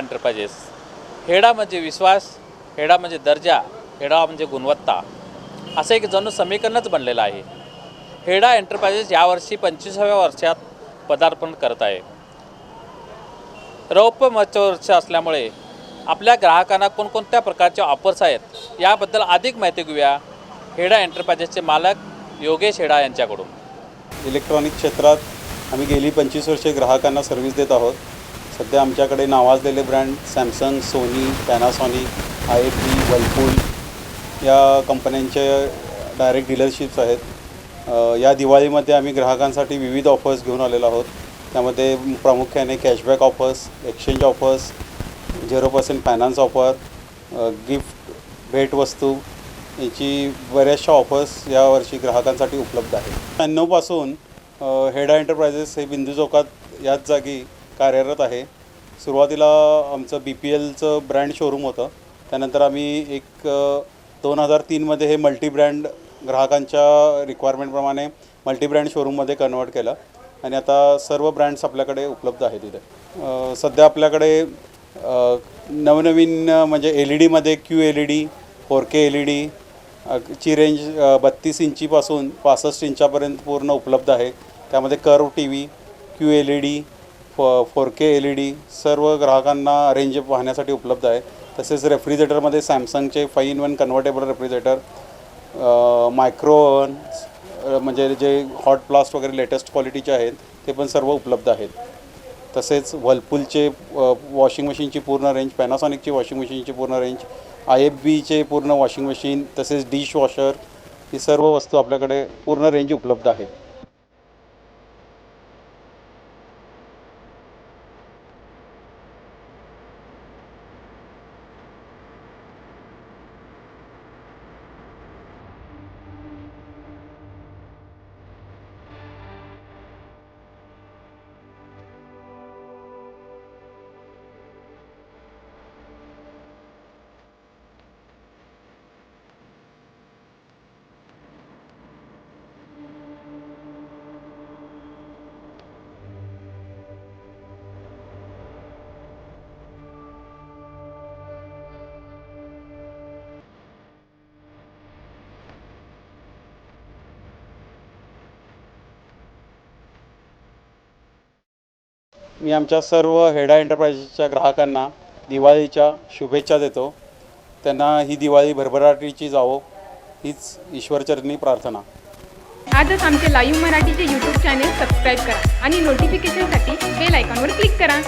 Enterprises हेडा म्हणजे विश्वास हेडा म्हणजे दर्जा हेडा म्हणजे गुणवत्ता. असं एक जणू समीकरणच बनलेलं आहे. हेडा एंटरप्राइजेस यावर्षी पंचवीसाव्या वर्षात पदार्पण करत आहे. रौप्य वर्ष असल्यामुळे आपल्या ग्राहकांना कोणकोणत्या प्रकारचे ऑफर्स आहेत याबद्दल अधिक माहिती घेऊया हेडा एंटरप्राइजेसचे मालक योगेश हेडा यांच्याकडून. इलेक्ट्रॉनिक क्षेत्रात आम्ही गेली पंचवीस वर्षे ग्राहकांना सर्व्हिस देत आहोत. सध्या आमच्याकडे नावाजलेले brand Samsung Sony Panasonic I F B Whirlpool या कंपन्यांचे डायरेक्ट डीलरशिप्स आहेत. या दिवाळीमध्ये आम्ही ग्राहकांसाठी विविध ऑफर्स घेऊन आलेलो आहोत. त्यामध्ये प्रामुख्याने cashback offers exchange offers zero percent finance offer gift भेटवस्तू याची बऱ्याचशा ऑफर्स यावर्षी ग्राहकांसाठी उपलब्ध आहेत. शहाण्णवपासून हेडा एंटरप्राइजेस हे बिंदू चौकात याच जागी कार्यरत आहे. सुरुवातीला आमचं बी पी एलचं ब्रँड शोरूम होतं. त्यानंतर आम्ही एक दोन हजार तीनमध्ये हे मल्टी ब्रँड ग्राहकांच्या रिक्वायरमेंटप्रमाणे मल्टी ब्रँड शोरूममध्ये कन्वर्ट केलं. आणि आता सर्व ब्रँड्स आपल्याकडे उपलब्ध आहेत तिथे सध्या आपल्याकडे नवनवीन म्हणजे एल ई डीमध्ये Q L E D four K L E D ची रेंज बत्तीस इंचीपासून पासष्ट इंचापर्यंत पूर्ण उपलब्ध आहे. त्यामध्ये curve T V Q L E D फो four K L E D सर्व ग्राहकांना रेंज पाहण्यासाठी उपलब्ध आहे. तसेच रेफ्रिजरेटरमध्ये सॅमसंगचे five in one convertible refrigerator micro म्हणजे जे हॉट ब्लास्ट वगैरे लेटेस्ट क्वालिटीचे आहेत ते पण सर्व उपलब्ध आहेत. तसेच व्हलपूलचे वॉशिंग मशीनची पूर्ण रेंज पॅनासॉनिकची वॉशिंग मशीनची पूर्ण रेंज आय एफ बीचे पूर्ण वॉशिंग मशीन तसेच डिश वॉशर ही सर्व वस्तू आपल्याकडे पूर्ण रेंज उपलब्ध आहेत मी आमच्या सर्व हेडा एंटरप्राइजेसच्या ग्राहकांना दिवाळीच्या शुभेच्छा देतो. त्यांना ही दिवाळी भरभराटीची जावो हीच ईश्वरचरणी प्रार्थना. आजच आमचे लाईव्ह मराठीचे यूट्यूब चॅनेल सबस्क्राईब करा आणि नोटिफिकेशनसाठी बेल आयकॉनवर क्लिक करा.